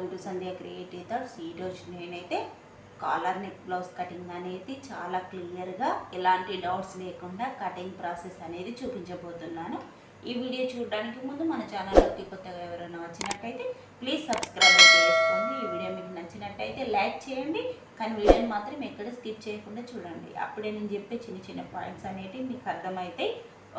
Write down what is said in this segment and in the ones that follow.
Welcome to Sandhya creative thoughts ఈరోజు నేనైతే collar neck blouse cutting అనేది చాలా క్లియర్గా ఎలాంటి డౌట్స్ లేకుండా కటింగ్ ప్రాసెస్ అనేది చూపించబోతున్నాను. ఈ వీడియో చూడడానికి ముందు మన ఛానల్లోకి కొత్తగా ఎవరైనా వచ్చినట్టయితే ప్లీజ్ సబ్స్క్రైబ్ చేసుకోండి. ఈ వీడియో మీకు నచ్చినట్టయితే లైక్ చేయండి. కానీ వీడియోని మాత్రం ఎక్కడ స్కిప్ చేయకుండా చూడండి. అప్పుడే నేను చెప్పే చిన్న చిన్న పాయింట్స్ అనేవి మీకు అర్థమవుతాయి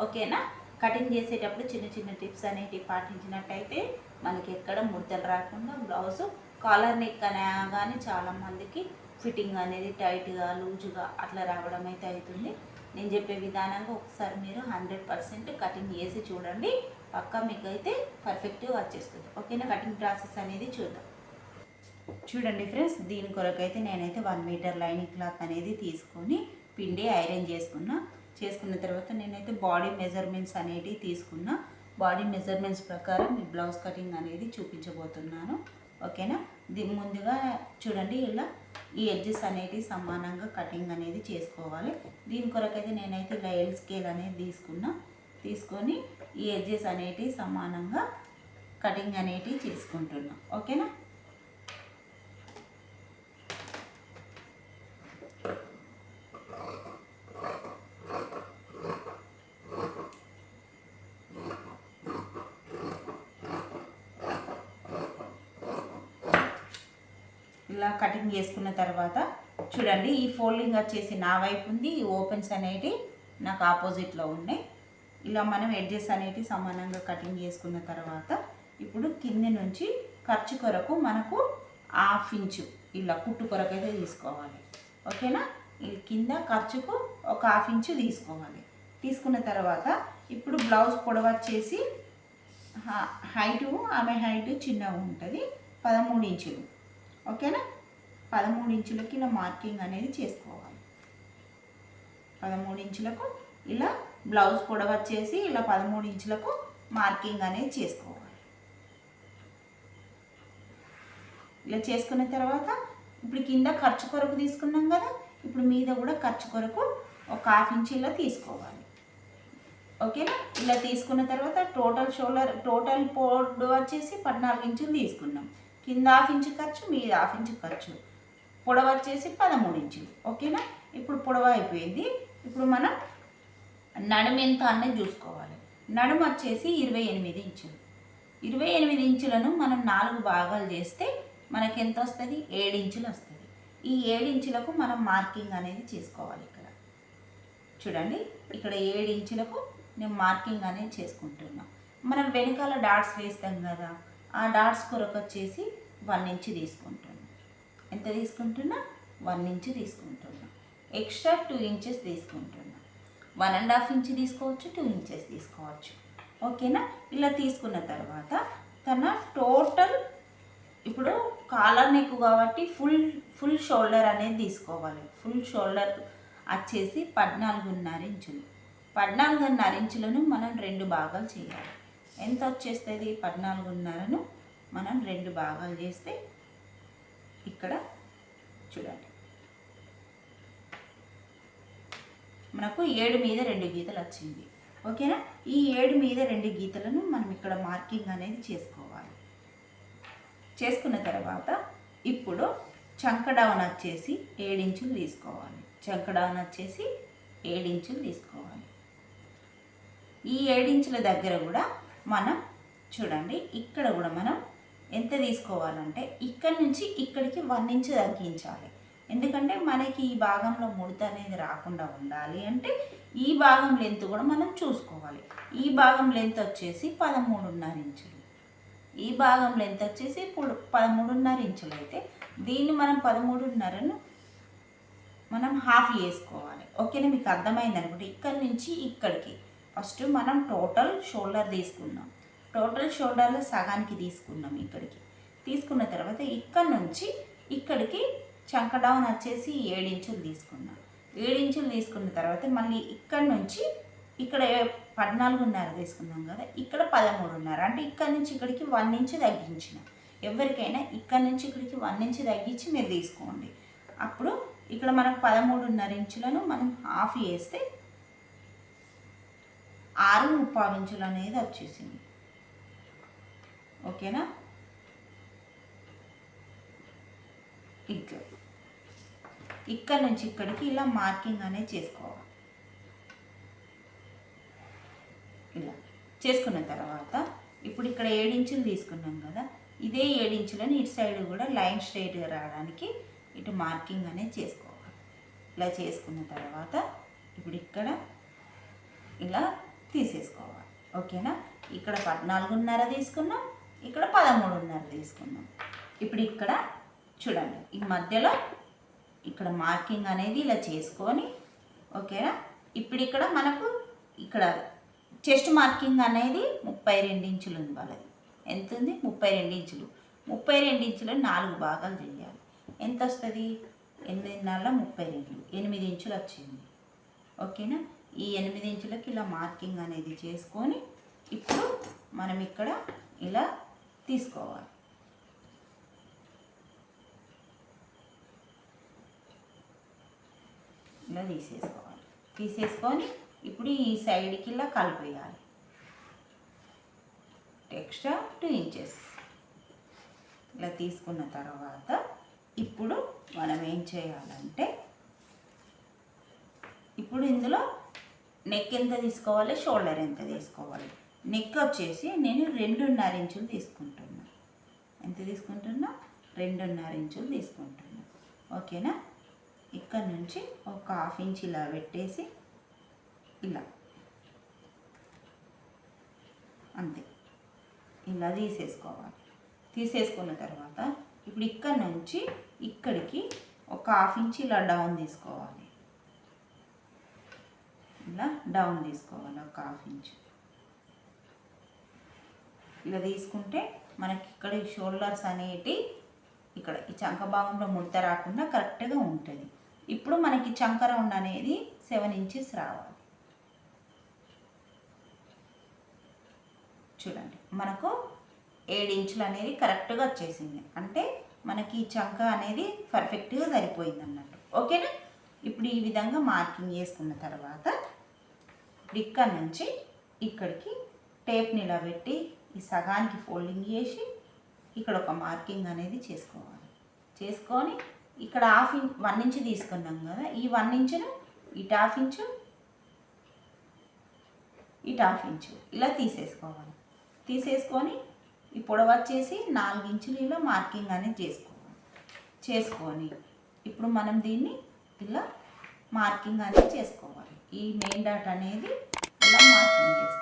ఓకేనా? కటింగ్ చేసేటప్పుడు చిన్న చిన్న టిప్స్ అనేవి పాటించినట్టయితే మనకి ఎక్కడ ముడతలు రాకుండా బ్లౌజ్ కాలర్ నెక్ అనే కానీ చాలా మందికి ఫిట్టింగ్ అనేది టైట్గా లూజుగా అట్లా రావడం అయితే అవుతుంది. నేను చెప్పే విధానంగా ఒకసారి మీరు హండ్రెడ్ పర్సెంట్ కటింగ్ చేసి చూడండి. పక్కా మీకు అయితే పర్ఫెక్ట్గా వచ్చేస్తుంది ఓకేనా? కటింగ్ ప్రాసెస్ అనేది చూద్దాం. చూడండి ఫ్రెండ్స్ దీని కొరకైతే నేనైతే వన్ మీటర్ లైనింగ్ క్లాత్ అనేది తీసుకొని పిండి ఐరన్ చేసుకున్నా. చేసుకున్న తర్వాత నేనైతే బాడీ మెజర్మెంట్స్ అనేటివి తీసుకున్నా. బాడీ మెజర్మెంట్స్ ప్రకారం మీ బ్లౌజ్ కటింగ్ అనేది చూపించబోతున్నాను. ఓకేనా? దీని ముందుగా చూడండి ఇలా ఈ ఎడ్జెస్ అనేటివి సమానంగా కటింగ్ అనేది చేసుకోవాలి. దీని కొరకైతే నేనైతే ఇలా ఎల్ స్కేల్ అనేది తీసుకున్నా. తీసుకొని ఈ ఎడ్జెస్ అనేటివి సమానంగా కటింగ్ అనేటివి చేసుకుంటున్నాను ఓకేనా? ఇలా కటింగ్ చేసుకున్న తర్వాత చూడండి ఈ ఫోల్డింగ్ వచ్చేసి నా వైపు ఉంది ఈ ఓపెన్స్ అనేటివి నాకు ఆపోజిట్లో ఉన్నాయి. ఇలా మనం ఎడ్జెస్ అనేటివి సమానంగా కటింగ్ చేసుకున్న తర్వాత ఇప్పుడు కింద నుంచి ఖర్చు కొరకు మనకు హాఫ్ ఇంచు ఇలా కుట్టు కొరకు అయితే తీసుకోవాలి. ఓకేనా? ఈ కింద ఖర్చుకు ఒక హాఫ్ ఇంచు తీసుకోవాలి. తీసుకున్న తర్వాత ఇప్పుడు బ్లౌజ్ పొడవు వచ్చేసి హైటు ఆమె హైటు చిన్నగా ఉంటుంది పదమూడు ఇంచులు ఓకేనా? పదమూడు ఇంచులకి ఇలా మార్కింగ్ అనేది చేసుకోవాలి. పదమూడు ఇంచులకు ఇలా బ్లౌజ్ పొడవు వచ్చేసి ఇలా పదమూడు ఇంచులకు మార్కింగ్ అనేది చేసుకోవాలి. ఇలా చేసుకున్న తర్వాత ఇప్పుడు కింద ఖర్చు కొరకు తీసుకున్నాం కదా ఇప్పుడు మీద కూడా ఖర్చు కొరకు ఒక హాఫ్ ఇంచ్ ఇలా తీసుకోవాలి. ఓకేనా? ఇలా తీసుకున్న తర్వాత టోటల్ షోల్డర్ టోటల్ పోర్డ్ వచ్చేసి పద్నాలుగు ఇంచులు తీసుకున్నాం. కింద హాఫ్ ఇంచు ఖర్చు మీద హాఫ్ ఇంచు ఖర్చు. పొడవ వచ్చేసి పదమూడు ఇంచులు ఓకేనా? ఇప్పుడు పొడవ అయిపోయింది. ఇప్పుడు మనం నడుము ఎంత అనేది చూసుకోవాలి. నడుము వచ్చేసి ఇరవై ఎనిమిది ఇంచులు. ఇరవై ఎనిమిది ఇంచులను మనం నాలుగు భాగాలు చేస్తే మనకి ఎంత వస్తుంది? ఏడు ఇంచులు వస్తుంది. ఈ ఏడు ఇంచులకు మనం మార్కింగ్ అనేది చేసుకోవాలి ఇక్కడ. చూడండి ఇక్కడ ఏడు ఇంచులకు నేను మార్కింగ్ అనేది చేసుకుంటున్నా. మనం వెనకాల డాట్స్ వేస్తాం కదా ఆ డాట్స్ కొరకు వచ్చేసి వన్ ఇంచ్ తీసుకుంటాం. ఎంత తీసుకుంటున్నా? వన్ ఇంచ్ తీసుకుంటున్నా. ఎక్స్ట్రా టూ ఇంచెస్ తీసుకుంటున్నా. వన్ అండ్ హాఫ్ ఇంచ్ తీసుకోవచ్చు టూ ఇంచెస్ తీసుకోవచ్చు. ఓకేనా? ఇలా తీసుకున్న తర్వాత తన టోటల్ ఇప్పుడు కాలర్ నెక్ కాబట్టి ఫుల్ ఫుల్ షోల్డర్ అనేది తీసుకోవాలి. ఫుల్ షోల్డర్ వచ్చేసి పద్నాలుగున్నర ఇంచులు. పద్నాలుగున్నర ఇంచులను మనం రెండు భాగాలు చేయాలి. ఎంత వచ్చేస్తుంది? పద్నాలుగున్నరను మనం రెండు భాగాలు చేస్తే ఇక్కడ చూడండి. మనకు ఏడు మీద రెండు గీతలు వచ్చింది. ఓకేనా? ఈ ఏడు మీద రెండు గీతలను మనం ఇక్కడ మార్కింగ్ అనేది చేసుకోవాలి. చేసుకున్న తర్వాత ఇప్పుడు చంక డౌన్ వచ్చేసి ఏడించులు తీసుకోవాలి. చంక డౌన్ వచ్చేసి ఏడించులు తీసుకోవాలి. ఈ ఏడించుల దగ్గర కూడా మనం చూడండి ఇక్కడ కూడా మనం ఎంత తీసుకోవాలంటే ఇక్కడ నుంచి ఇక్కడికి వన్ ఇంచ్ తగ్గించాలి. ఎందుకంటే మనకి ఈ భాగంలో ముడత అనేది రాకుండా ఉండాలి అంటే ఈ భాగం లెంత్ కూడా మనం చూసుకోవాలి. ఈ భాగం లెంత్ వచ్చేసి పదమూడున్నర ఇంచులు. ఈ భాగం లెంత్ వచ్చేసి ఇప్పుడు పదమూడున్నర ఇంచులు అయితే దీన్ని మనం పదమూడున్నరను మనం హాఫ్ వేసుకోవాలి ఓకేనా? మీకు అర్థమైంది అనుకుంటే ఇక్కడ నుంచి ఇక్కడికి. ఫస్ట్ మనం టోటల్ షోల్డర్ తీసుకున్నాం టోటల్ షోల్డర్లో సగానికి తీసుకున్నాం ఇక్కడికి. తీసుకున్న తర్వాత ఇక్కడ నుంచి ఇక్కడికి చంక డౌన్ వచ్చేసి ఏడించులు తీసుకున్నాం. ఏడించులు తీసుకున్న తర్వాత మళ్ళీ ఇక్కడ నుంచి ఇక్కడ పద్నాలుగున్నర తీసుకున్నాం కదా ఇక్కడ పదమూడున్నర. అంటే ఇక్కడ నుంచి ఇక్కడికి వన్ ఇంచ్ తగ్గించిన. ఎవరికైనా ఇక్కడ నుంచి ఇక్కడికి వన్ ఇంచ్ తగ్గించి మీరు తీసుకోండి. అప్పుడు ఇక్కడ మనకు పదమూడున్నర ఇంచులను మనం హాఫ్ చేస్తే ఆరు ముప్పావు ఇంచులు అనేది వచ్చేసింది. ఓకేనా? ఇట్లా ఇక్కడ నుంచి ఇక్కడికి ఇలా మార్కింగ్ అనేది చేసుకోవాలి. ఇలా. చేసుకున్న తర్వాత ఇప్పుడు ఇక్కడ ఏడించులు తీసుకున్నాం కదా ఇదే ఏడించులని ఇటు సైడ్ కూడా లైన్ స్ట్రైట్గా రావడానికి ఇటు మార్కింగ్ అనేది చేసుకోవాలి. ఇలా చేసుకున్న తర్వాత ఇప్పుడు ఇక్కడ ఇలా తీసేసుకోవాలి. ఓకేనా? ఇక్కడ పద్నాలుగున్నర తీసుకున్నాం. ఇక్కడ పదమూడున్నర తీసుకున్నాం ఇప్పుడు ఇక్కడ చూడండి ఈ మధ్యలో ఇక్కడ మార్కింగ్ అనేది ఇలా చేసుకొని ఓకేనా? ఇప్పుడు ఇక్కడ మనకు ఇక్కడ చెస్ట్ మార్కింగ్ అనేది ముప్పై రెండు ఇంచులు ఉంది వాళ్ళది. ఎంత ఉంది ముప్పై రెండు ఇంచులు. ముప్పై రెండు ఇంచులు నాలుగు భాగాలు చేయాలి. ఎంత వస్తుంది? ఎనిమిదిన్నర ముప్పై రెండు. ఎనిమిది ఇంచులు వచ్చింది. ఓకేనా? ఈ ఎనిమిది ఇంచులకి ఇలా మార్కింగ్ అనేది చేసుకొని ఇప్పుడు మనం ఇక్కడ ఇలా తీసుకోవాలి. ఇలా తీసేసుకోవాలి. తీసేసుకొని ఇప్పుడు ఈ సైడ్కి ఇలా కలిపేయాలి. ఎక్స్ట్రా టూ ఇంచెస్ ఇలా తీసుకున్న తర్వాత ఇప్పుడు మనం ఏం చేయాలంటే ఇప్పుడు ఇందులో నెక్ ఎంత తీసుకోవాలి షోల్డర్ ఎంత తీసుకోవాలి? నెక్ వచ్చేసి నేను రెండున్నర ఇంచులు తీసుకుంటున్నా. ఎంత తీసుకుంటున్నా? రెండున్నర ఇంచులు తీసుకుంటున్నా. ఓకేనా? ఇక్కడ నుంచి ఒక హాఫ్ ఇంచ్ ఇలా పెట్టేసి ఇలా. అంతే. ఇలా తీసేసుకోవాలి. తీసేసుకున్న తర్వాత ఇప్పుడు ఇక్కడ నుంచి ఇక్కడికి ఒక హాఫ్ ఇంచ్ ఇలా డౌన్ తీసుకోవాలి. ఇలా డౌన్ తీసుకోవాలి ఒక హాఫ్ ఇంచ్. ఇలా తీసుకుంటే మనకి ఇక్కడ ఈ షోల్డర్స్ అనేటి ఇక్కడ ఈ చంక భాగంలో ముడత రాకుండా కరెక్ట్గా ఉంటుంది. ఇప్పుడు మనకి చంక రౌండ్ అనేది సెవెన్ ఇంచెస్ రావాలి. చూడండి మనకు ఏడు ఇంచులు అనేది కరెక్ట్గా వచ్చేసింది. అంటే మనకి ఈ చంక అనేది పర్ఫెక్ట్గా సరిపోయింది అన్నట్టు ఓకేనా? ఇప్పుడు ఈ విధంగా మార్కింగ్ చేసుకున్న తర్వాత ఇప్పుడు ఇక్కడ నుంచి ఇక్కడికి టేప్ నిలబెట్టి ఈ సగానికి ఫోల్డింగ్ చేసి ఇక్కడ ఒక మార్కింగ్ అనేది చేసుకోవాలి. చేసుకొని ఇక్కడ హాఫ్ ఇంచ్ వన్ ఇంచ్ తీసుకున్నాం కదా ఈ వన్ ఇంచును ఇటు హాఫ్ ఇంచు ఇటు హాఫ్ ఇంచు ఇలా తీసేసుకోవాలి. తీసేసుకొని ఈ పొడవు వచ్చేసి నాలుగు ఇంచులు ఇలా మార్కింగ్ అనేది చేసుకోవాలి. చేసుకొని ఇప్పుడు మనం దీన్ని ఇలా మార్కింగ్ అనేది చేసుకోవాలి. ఈ మెయిన్ డాట్ అనేది ఇలా మార్కింగ్ చేసుకోవాలి.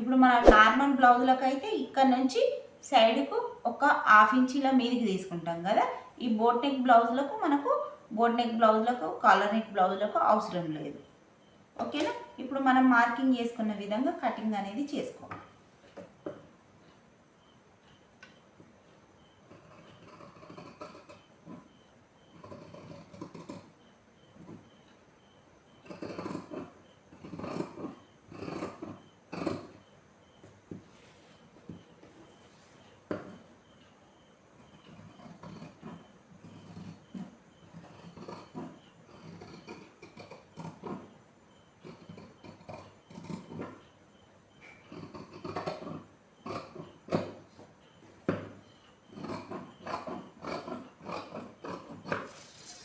ఇప్పుడు మన నార్మల్ బ్లౌజులకు అయితే ఇక్కడ నుంచి సైడ్కు ఒక హాఫ్ ఇంచీల మీదకి మీదికి తీసుకుంటాం కదా. ఈ బోట్ నెక్ బ్లౌజులకు మనకు బోట్ నెక్ బ్లౌజులకు కాలర్ నెక్ బ్లౌజులకు అవసరం లేదు. ఓకేనా ఇప్పుడు మనం మార్కింగ్ చేసుకున్న విధంగా కటింగ్ అనేది చేసుకోవాలి.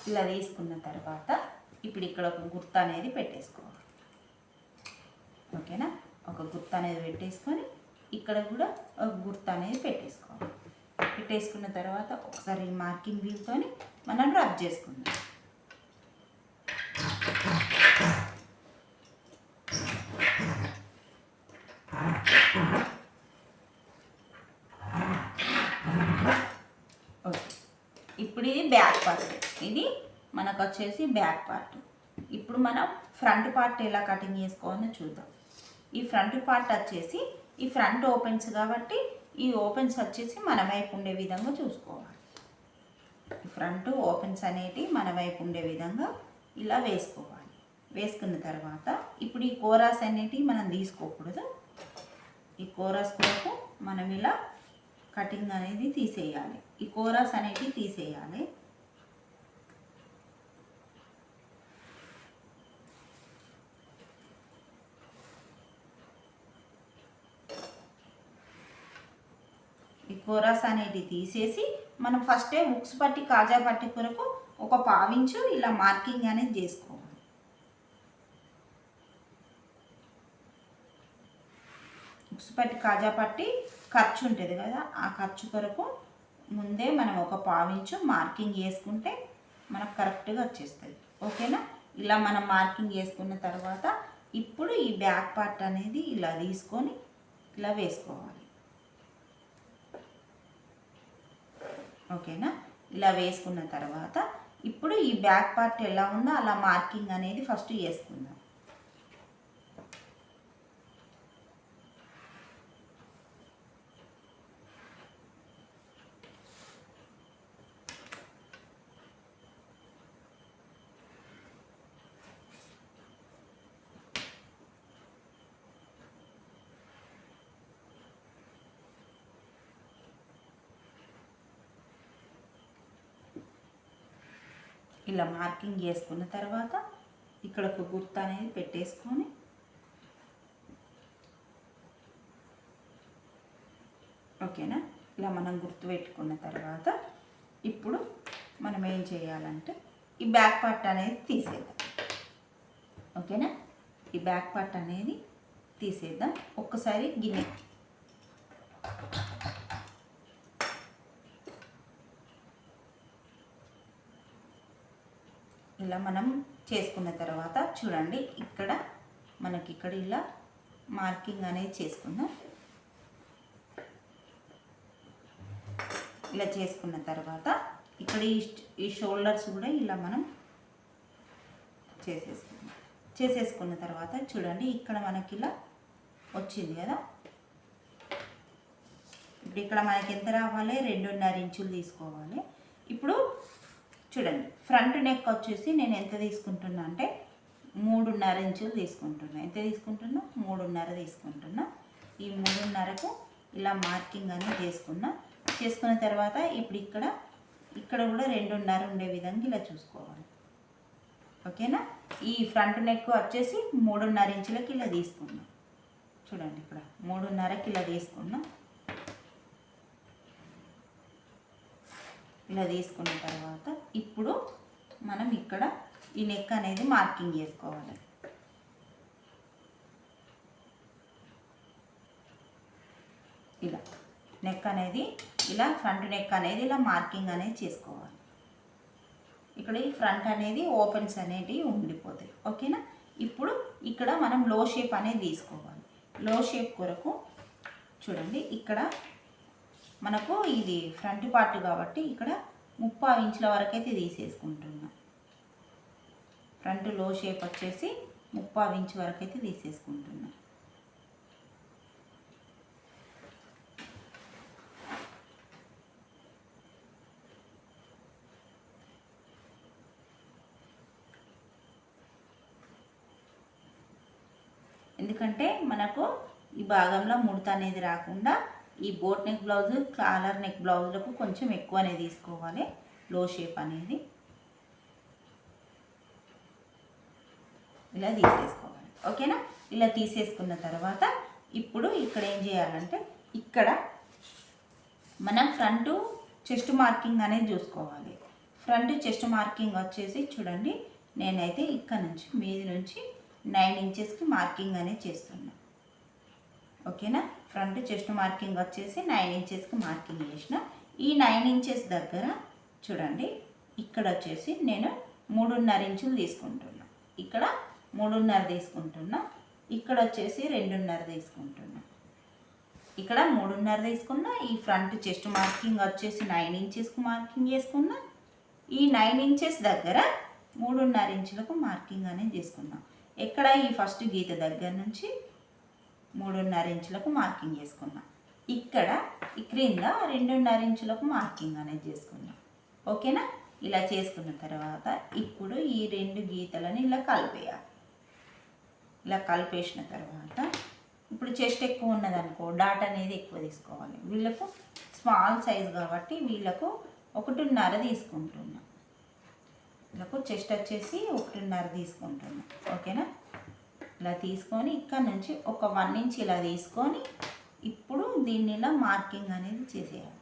ఇలా తీసుకున్న తర్వాత ఇప్పుడు ఇక్కడ ఒక గుర్త అనేది పెట్టేసుకోవాలి. ఓకేనా? ఒక గుర్త అనేది పెట్టేసుకొని ఇక్కడ కూడా ఒక గుర్త అనేది పెట్టేసుకోవాలి. పెట్టేసుకున్న తర్వాత ఒకసారి మార్కింగ్ వీల్తో మనం రబ్ చేసుకుందాం. ఓకే. ఇప్పుడు ఇది బ్యాక్ పార్ట్. ఇది మనకు వచ్చేసి బ్యాక్ పార్ట్. ఇప్పుడు మనం ఫ్రంట్ పార్ట్ ఎలా కటింగ్ చేసుకోవాలో చూద్దాం. ఈ ఫ్రంట్ పార్ట్ వచ్చేసి ఈ ఫ్రంట్ ఓపెన్స్ కాబట్టి ఈ ఓపెన్స్ వచ్చేసి మన వైపు ఉండే విధంగా చూసుకోవాలి. ఈ ఫ్రంట్ ఓపెన్స్ అనేటి మన వైపు ఉండే విధంగా ఇలా వేసుకోవాలి. వేసుకున్న తర్వాత ఇప్పుడు ఈ కోరాస్ అనేటివి మనం తీసుకోకూడదు. ఈ కోరాస్ కొరకు మనం ఇలా కటింగ్ అనేది తీసేయాలి. ఈ కోరాస్ అనేటివి తీసేయాలి. కోరాస్ అనేటివి తీసేసి మనం ఫస్టే ఉక్స్ పట్టి కాజా పట్టి కొరకు ఒక పావించు ఇలా మార్కింగ్ అనేది చేసుకోవాలి. ఉక్స్ పట్టి కాజా పట్టి ఖర్చు ఉంటుంది కదా ఆ ఖర్చు కొరకు ముందే మనం ఒక పావించు మార్కింగ్ చేసుకుంటే మనకు కరెక్ట్గా వచ్చేస్తుంది. ఓకేనా? ఇలా మనం మార్కింగ్ చేసుకున్న తర్వాత ఇప్పుడు ఈ బ్యాక్ పార్ట్ అనేది ఇలా తీసుకొని ఇలా వేసుకోవాలి. ఓకేనా? ఇలా వేసుకున్న తర్వాత ఇప్పుడు ఈ బ్యాక్ పార్ట్ ఎలా ఉందో అలా మార్కింగ్ అనేది ఫస్ట్ చేసుకుందాం ఇలా మార్కింగ్ చేసుకున్న తర్వాత ఇక్కడ ఒక గుర్తు అనేది పెట్టేసుకొని ఓకేనా? ఇలా మనం గుర్తు పెట్టుకున్న తర్వాత ఇప్పుడు మనం ఏం చేయాలంటే ఈ బ్యాక్ పార్ట్ అనేది తీసేద్దాం. ఓకేనా? ఈ బ్యాక్ పార్ట్ అనేది తీసేద్దాం. ఒక్కసారి గిన్నె ఇలా మనం చేసుకున్న తర్వాత చూడండి ఇక్కడ మనకి ఇక్కడ ఇలా మార్కింగ్ అనేది చేసుకుందాం. ఇలా చేసుకున్న తర్వాత ఇక్కడ ఈ షోల్డర్స్ కూడా ఇలా మనం చేసేసుకుందాం. చేసేసుకున్న తర్వాత చూడండి ఇక్కడ మనకి ఇలా వచ్చింది కదా. ఇప్పుడు ఇక్కడ మనకి ఎంత రావాలి? రెండున్నర ఇంచులు తీసుకోవాలి. ఇప్పుడు చూడండి ఫ్రంట్ నెక్ వచ్చేసి నేను ఎంత తీసుకుంటున్నా అంటే మూడున్నర ఇంచులు తీసుకుంటున్నా. ఎంత తీసుకుంటున్నా? మూడున్నర తీసుకుంటున్నా. ఈ మూడున్నరకు ఇలా మార్కింగ్ అనేది చేసుకున్నా. చేసుకున్న తర్వాత ఇప్పుడు ఇక్కడ ఇక్కడ కూడా రెండున్నర ఉండే విధంగా ఇలా చూసుకోవాలి. ఓకేనా? ఈ ఫ్రంట్ నెక్ వచ్చేసి మూడున్నర ఇంచులకి ఇలా తీసుకున్నాం. చూడండి ఇక్కడ మూడున్నరకి ఇలా తీసుకున్నాం. ఇలా తీసుకున్న తర్వాత ఇప్పుడు మనం ఇక్కడ ఈ నెక్ అనేది మార్కింగ్ చేసుకోవాలి. ఇలా నెక్ అనేది ఇలా ఫ్రంట్ నెక్ అనేది ఇలా మార్కింగ్ అనేది చేసుకోవాలి. ఇక్కడ ఈ ఫ్రంట్ అనేది ఓపెన్స్ అనేటివి ఉండిపోతాయి. ఓకేనా ఇప్పుడు ఇక్కడ మనం లో షేప్ అనేది తీసుకోవాలి. లో షేప్ కొరకు చూడండి ఇక్కడ మనకు ఇది ఫ్రంట్ పార్ట్ కాబట్టి ఇక్కడ ముప్పై ఇంచుల వరకు అయితే ఫ్రంట్లో షేప్ వచ్చేసి ముప్పై ఇంచు వరకైతే తీసేసుకుంటున్నాం. ఎందుకంటే మనకు ఈ భాగంలో ముడత అనేది రాకుండా ఈ boat neck blouse collar neck బ్లౌజ్లకు కొంచెం ఎక్కువ అనేది తీసుకోవాలి లో షేప్ అనేది. ఇలా తీసేసుకోవాలి ఓకేనా? ఇలా తీసేసుకున్న తర్వాత ఇప్పుడు ఇక్కడ ఏం చేయాలంటే ఇక్కడ మనం ఫ్రంట్ చెస్ట్ మార్కింగ్ అనేది చూసుకోవాలి. ఫ్రంట్ చెస్ట్ మార్కింగ్ వచ్చేసి చూడండి నేనైతే ఇక్కడ నుంచి మీది నుంచి నైన్ ఇంచెస్కి మార్కింగ్ అనేది చేస్తున్నా. ఓకేనా? ఫ్రంట్ చెస్ట్ మార్కింగ్ వచ్చేసి నైన్ ఇంచెస్కి మార్కింగ్ చేసిన. ఈ నైన్ ఇంచెస్ దగ్గర చూడండి ఇక్కడ వచ్చేసి నేను మూడున్నర ఇంచులు తీసుకుంటున్నా. ఇక్కడ మూడున్నర తీసుకుంటున్నా ఇక్కడ వచ్చేసి రెండున్నర తీసుకుంటున్నా. ఇక్కడ మూడున్నర తీసుకున్నా ఈ ఫ్రంట్ చెస్ట్ మార్కింగ్ వచ్చేసి నైన్ ఇంచెస్కి మార్కింగ్ చేసుకున్నా. ఈ నైన్ ఇంచెస్ దగ్గర మూడున్నర ఇంచులకు మార్కింగ్ అనేది చేసుకున్నాం. ఎక్కడ ఈ ఫస్ట్ గీత దగ్గర నుంచి మూడున్నర ఇంచులకు మార్కింగ్ చేసుకున్నాం ఇక్కడ ఈ క్రింద రెండున్నర ఇంచులకు మార్కింగ్ అనేది చేసుకున్నాం ఓకేనా? ఇలా చేసుకున్న తర్వాత ఇప్పుడు ఈ రెండు గీతలని ఇలా కలిపేయాలి. ఇలా కలిపేసిన తర్వాత ఇప్పుడు చెస్ట్ ఎక్కువ ఉన్నదనుకో డాట్ అనేది ఎక్కువ తీసుకోవాలి. వీళ్ళకు స్మాల్ సైజ్ కాబట్టి వీళ్ళకు ఒకటిన్నర తీసుకుంటున్నాం. వీళ్ళకు చెస్ట్ వచ్చేసి ఒకటిన్నర తీసుకుంటున్నాం. ఓకేనా? ఇలా తీసుకొని ఇక్కడ నుంచి ఒక వన్ ఇంచ్ ఇలా తీసుకొని ఇప్పుడు దీన్ని ఇలా మార్కింగ్ అనేది చేసేయాలి.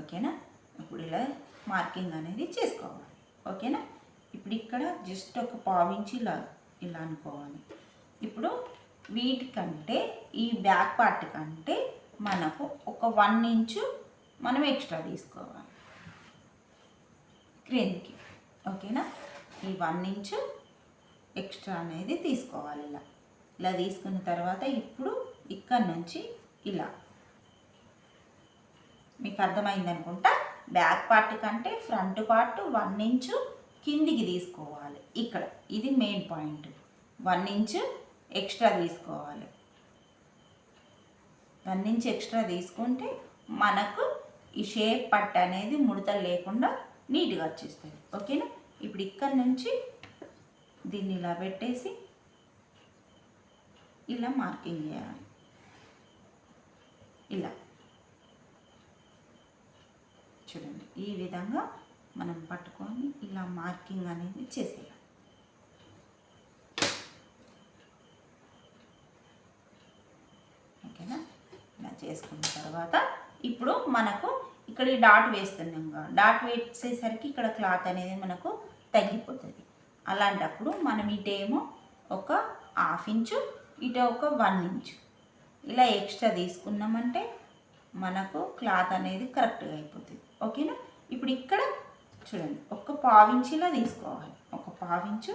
ఓకేనా? ఇప్పుడు ఇలా మార్కింగ్ అనేది చేసుకోవాలి. ఓకేనా? ఇప్పుడు ఇక్కడ జస్ట్ ఒక పావించి ఇలా ఇలా అనుకోవాలి. ఇప్పుడు వీటికంటే ఈ బ్యాక్ పార్ట్ కంటే మనకు ఒక వన్ ఇంచు మనం ఎక్స్ట్రా తీసుకోవాలి. క్రిందికి ఓకేనా? ఈ వన్ ఇంచు ఎక్స్ట్రా అనేది తీసుకోవాలి ఇలా. ఇలా తీసుకున్న తర్వాత ఇప్పుడు ఇక్కడ నుంచి ఇలా. మీకు అర్థమైంది అనుకుంటా? బ్యాక్ పార్ట్ కంటే ఫ్రంట్ పార్ట్ వన్ ఇంచు కిందికి తీసుకోవాలి. ఇక్కడ. ఇది main point. One inch extra తీసుకోవాలి. వన్ ఇంచు ఎక్స్ట్రా తీసుకుంటే మనకు ఈ షేప్ పట్ట అనేది ముడతలు లేకుండా నీట్గా వచ్చేస్తుంది. ఓకేనా? ఇప్పుడు ఇక్కడ నుంచి దీన్ని ఇలా పెట్టేసి ఇలా మార్కింగ్ చేయాలి. ఇలా. చూడండి ఈ విధంగా మనం పట్టుకొని ఇలా మార్కింగ్ అనేది చేసేయాలి. ఓకేనా? ఇలా చేసుకున్న తర్వాత ఇప్పుడు మనకు ఇక్కడ ఈ డాట్ వేస్తున్నాం కదా డాట్ వేసేసరికి ఇక్కడ క్లాత్ అనేది మనకు తగ్గిపోతుంది. అలాంటప్పుడు మనం ఇటేమో ఒక హాఫ్ ఇంచు ఇటు ఒక వన్ ఇంచు. ఇలా ఎక్స్ట్రా తీసుకున్నామంటే మనకు క్లాత్ అనేది కరెక్ట్గా అయిపోతుంది. ఓకేనా? ఇప్పుడు ఇక్కడ చూడండి ఒక పావించిలా తీసుకోవాలి. ఒక పావించు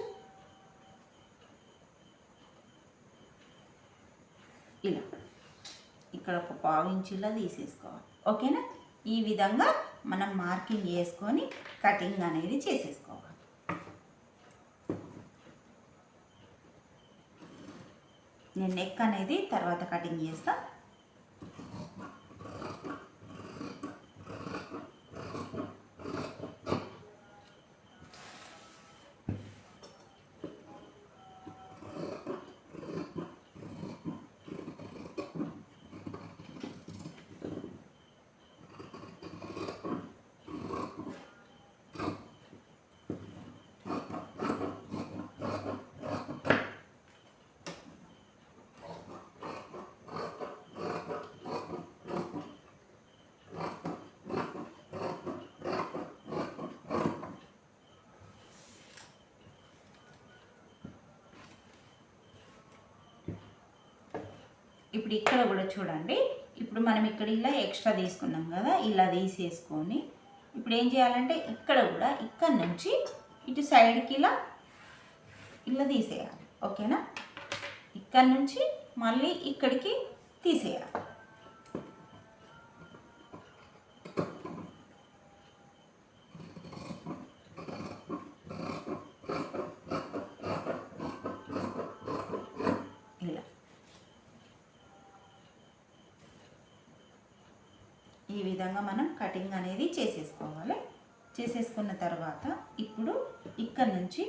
ఇలా. ఇక్కడ ఒక పావించిలా తీసేసుకోవాలి. ఓకేనా? ఈ విధంగా మనం మార్కింగ్ చేసుకొని కటింగ్ అనేది చేసేసుకోవాలి. నేను నెక్ అనేది తర్వాత కటింగ్ చేస్తాను ఇప్పుడు ఇక్కడ కూడా చూడండి. ఇప్పుడు మనం ఇక్కడ ఇలా ఎక్స్ట్రా తీసుకున్నాం కదా ఇలా తీసేసుకొని ఇప్పుడు ఏం చేయాలంటే ఇక్కడ కూడా ఇక్కడ నుంచి ఇటు సైడ్కి ఇలా ఇలా తీసేయాలి. ఓకేనా? ఇక్కడ నుంచి మళ్ళీ ఇక్కడికి తీసేయాలి ఇలా ఈ విధంగా మనం కటింగ్ అనేది చేసేసుకోవాలి. చేసేసుకున్న తర్వాత ఇప్పుడు ఇక్కడ నుంచి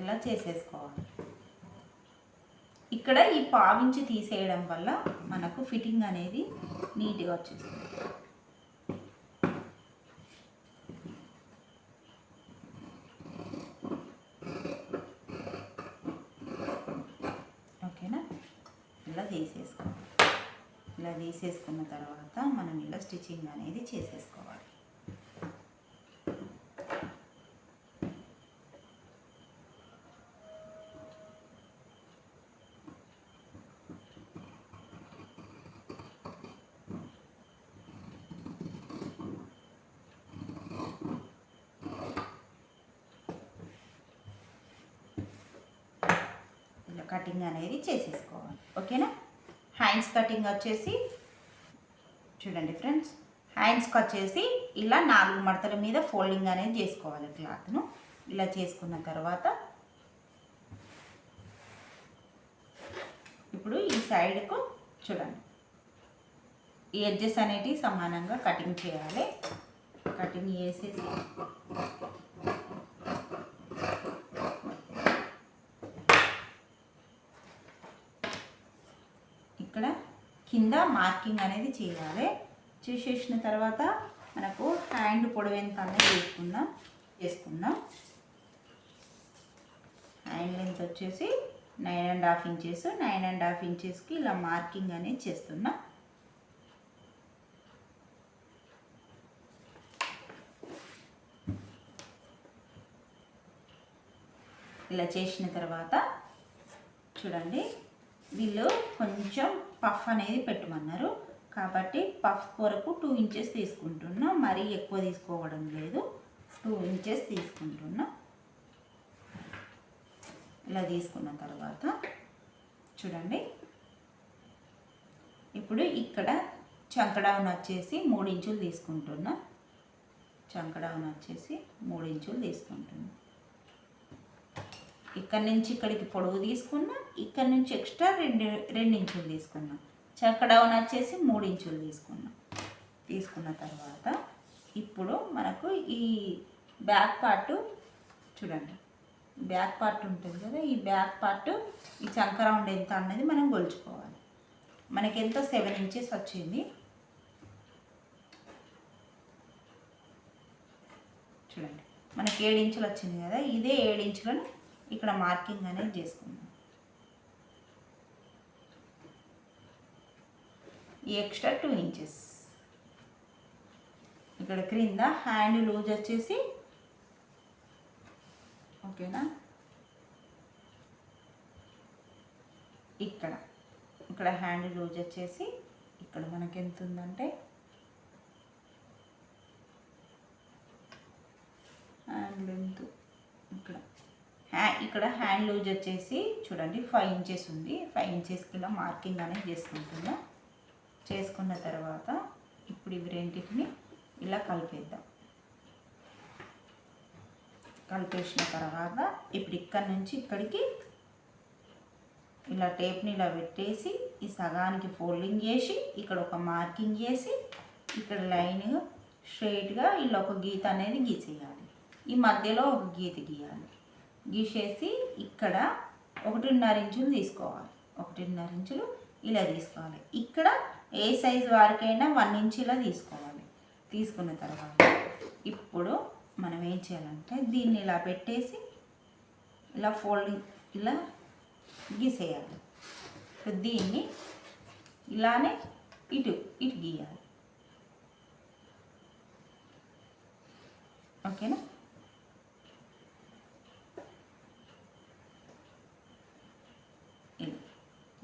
ఇలా చేసేసుకోవాలి. ఇక్కడ ఈ పావించి తీసేయడం వల్ల మనకు ఫిట్టింగ్ అనేది నీట్గా వచ్చేస్తుంది ఓకేనా ఇలా తీసేసుకోవాలి వేసేసుకున్న తర్వాత మనం ఇలా స్టిచ్చింగ్ అనేది చేసేసుకోవాలి. ఇలా కటింగ్ అనేది చేసేసుకోవాలి. ఓకేనా? హ్యాండ్స్ కటింగ్ వచ్చేసి చూడండి ఫ్రెండ్స్. హ్యాండ్స్కి వచ్చేసి ఇలా నాలుగు మడతల మీద ఫోల్డింగ్ అనేది చేసుకోవాలి క్లాత్ను ఇలా చేసుకున్న తర్వాత ఇప్పుడు ఈ సైడ్కు చూడండి. ఈ ఎడ్జెస్ అనేటివి సమానంగా కటింగ్ చేయాలి. కటింగ్ చేసేసి ఇక్కడ కింద మార్కింగ్ అనేది చేయాలి. చేసేసిన తర్వాత మనకు హ్యాండ్ పొడవు ఎంత అనేది చేసుకుందాం చేసుకుందాం హ్యాండ్ లెంత్ వచ్చేసి nine and half inches. Nine and half ఇంచెస్కి ఇలా మార్కింగ్ అనేది చేస్తున్నా. ఇలా చేసిన తర్వాత చూడండి వీళ్ళు కొంచెం పఫ్ అనేది పెట్టమన్నారు. కాబట్టి పఫ్ కొరకు టూ ఇంచెస్ తీసుకుంటున్నా. మరీ ఎక్కువ తీసుకోవడం లేదు. టూ ఇంచెస్ తీసుకుంటున్నా. ఇలా తీసుకున్న తర్వాత చూడండి. ఇప్పుడు ఇక్కడ చంకడౌన్ వచ్చేసి మూడు ఇంచులు తీసుకుంటున్నా. చంకడౌన్ వచ్చేసి మూడు ఇంచులు తీసుకుంటున్నా. ఇక్కడ నుంచి ఇక్కడికి పొడవు తీసుకున్నా ఇక్కడ నుంచి ఎక్స్ట్రా రెండు రెండు ఇంచులు తీసుకున్నా. డౌన్ వచ్చేసి మూడు ఇంచులు తీసుకున్నాం. తీసుకున్న తర్వాత ఇప్పుడు మనకు ఈ బ్యాక్ పార్ట్ చూడండి. బ్యాక్ పార్ట్ ఉంటుంది కదా ఈ బ్యాక్ పార్ట్ ఈ చంక రౌండ్ ఎంత అన్నది మనం గొలుచుకోవాలి మనకి ఎంత? సెవెన్ ఇంచెస్ వచ్చింది. చూడండి. మనకి ఏడు ఇంచులు వచ్చింది కదా ఇదే ఏడు ఇంచులను ఇక్కడ మార్కింగ్ అనేది చేసుకుందాం. Extra two inches. ఇక్కడ క్రింద హ్యాండ్ లూజ్ వచ్చేసి ఓకేనా? ఇక్కడ. ఇక్కడ హ్యాండ్ లూజ్ వచ్చేసి ఇక్కడ మనకి ఎంత ఉందంటే హ్యాండ్ లెంత్ ఇక్కడ హ్యాండ్ లూజ్ వచ్చేసి చూడండి ఫైవ్ ఇంచెస్ ఉంది. ఫైవ్ ఇంచెస్కి ఇలా మార్కింగ్ అనేది చేసుకుంటున్నా. చేసుకున్న తర్వాత ఇప్పుడు ఇవి రెండింటిని ఇలా కలిపేద్దాం. కలిపేసిన తర్వాత ఇప్పుడు ఇక్కడ నుంచి ఇక్కడికి ఇలా టేప్ని ఇలా పెట్టేసి ఈ సగానికి ఫోల్డింగ్ చేసి ఇక్కడ ఒక మార్కింగ్ చేసి ఇక్కడ లైన్ స్ట్రైట్గా ఇలా ఒక గీత అనేది గీసేయాలి. ఈ మధ్యలో ఒక గీత గీయాలి. గీసేసి ఇక్కడ ఒకటిన్నర ఇంచులు తీసుకోవాలి. ఒకటిన్నర ఇంచులు ఇలా తీసుకోవాలి. ఇక్కడ ఏ సైజు వారికైనా వన్ ఇంచ్ ఇలా తీసుకోవాలి. తీసుకున్న తర్వాత ఇప్పుడు మనం ఏం చేయాలంటే దీన్ని ఇలా పెట్టేసి ఇలా ఫోల్డింగ్ ఇలా గీసేయాలి. దీన్ని ఇలానే ఇటు ఇటు గీయాలి. ఓకేనా?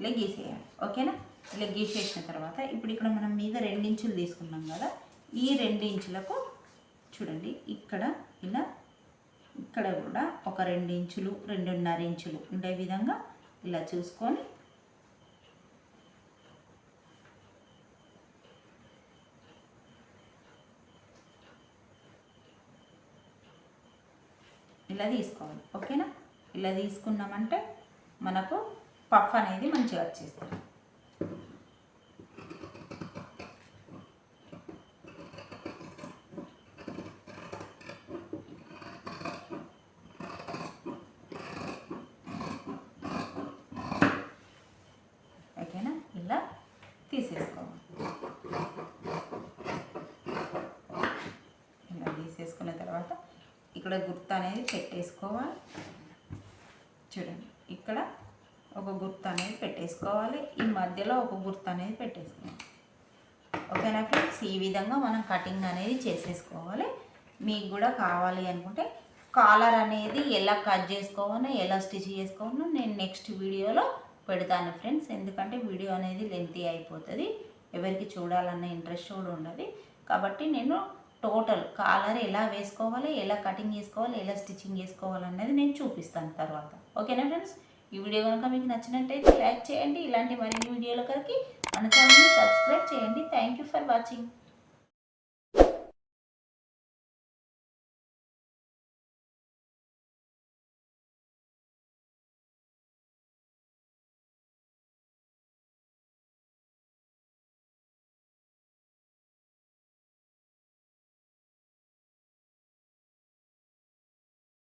ఇలా గీసేయాలి ఓకేనా? ఇలా గీసేసిన తర్వాత ఇప్పుడు ఇక్కడ మనం మీద రెండించులు తీసుకున్నాం కదా ఈ రెండించులకు చూడండి ఇక్కడ ఇలా ఇక్కడ కూడా ఒక రెండు ఇంచులు రెండున్నర ఇంచులు ఉండే విధంగా ఇలా చూసుకొని ఇలా తీసుకోవాలి. ఓకేనా? ఇలా తీసుకున్నామంటే మనకు పఫ్ అనేది మంచిగా వచ్చేస్తుంది ఓకేనా ఇలా తీసేసుకోవాలి ఇలా తీసేసుకున్న తర్వాత ఇక్కడ గుర్తు అనేది పెట్టేసుకోవాలి చూడండి ఇక్కడ ఒక గుర్తు అనేది ఈ మధ్యలో ఒక గుర్తు అనేది పెట్టేసుకోవాలి ఓకేనా ఫ్రెండ్స్? ఈ విధంగా మనం కటింగ్ అనేది చేసేసుకోవాలి. మీకు కూడా కావాలి అనుకుంటే కాలర్ అనేది ఎలా కట్ చేసుకోవాలో ఎలా స్టిచ్ చేసుకోవాలో నేను నెక్స్ట్ వీడియోలో పెడతాను ఫ్రెండ్స్. ఎందుకంటే వీడియో అనేది లెంతీ అయిపోతుంది. ఎవరికి చూడాలన్న ఇంట్రెస్ట్ కూడా ఉండదు. కాబట్టి నేను టోటల్ కాలర్ ఎలా వేసుకోవాలి ఎలా కటింగ్ చేసుకోవాలి ఎలా స్టిచ్చింగ్ చేసుకోవాలి అనేది నేను చూపిస్తాను తర్వాత. ఓకేనా ఫ్రెండ్స్? ఈ వీడియో కనుక మీకు నచ్చినట్టయితే లైక్ చేయండి. ఇలాంటి మరిన్ని వీడియోల కొరకు మన ఛానల్ని సబ్స్క్రైబ్ చేయండి. Thank you for watching